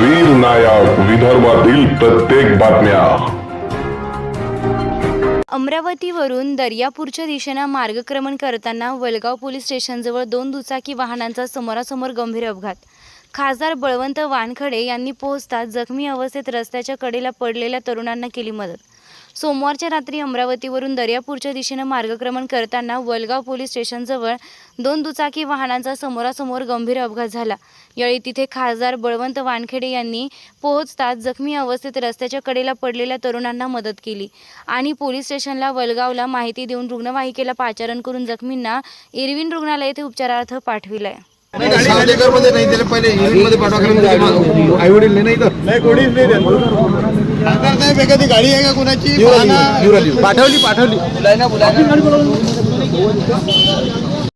वीर नायक विदर्भातील प्रत्येक बातम्या. अमरावतीवरून दर्यापूरच्या दिशेनं मार्गक्रमण करताना वलगाव पोलीस स्टेशनजवळ दोन दुचाकी वाहनांचा समोरासमोर गंभीर अपघात. खासदार बळवंत वानखडे यांनी पोहोचताच जखमी अवस्थेत रस्त्याच्या कडेला पडलेल्या तरुणांना केली मदत. सोमवारच्या रात्री अमरावतीवरून दर्यापूरच्या दिशेनं मार्गक्रमण करताना वलगाव पोलीस स्टेशनजवळ दोन दुचाकी वाहनांचा समोरासमोर गंभीर अपघात झाला. यावेळी तिथे खासदार बळवंत वानखेडे यांनी पोहोचताच जखमी अवस्थेत रस्त्याच्या कडेला पडलेल्या तरुणांना मदत केली आणि पोलीस स्टेशनला वलगावला माहिती देऊन रुग्णवाहिकेला पाचारण करून जखमींना इरविन रुग्णालय येथे उपचारार्थ पाठविलंय. सावदेकरमध्ये नाही त्याला पहिले युनिटमध्ये पाठवा आई वडील नाही तर. नाही कोणीच नाही एखादी गाडी आहे का कोणाची? पाठवली पाठवली.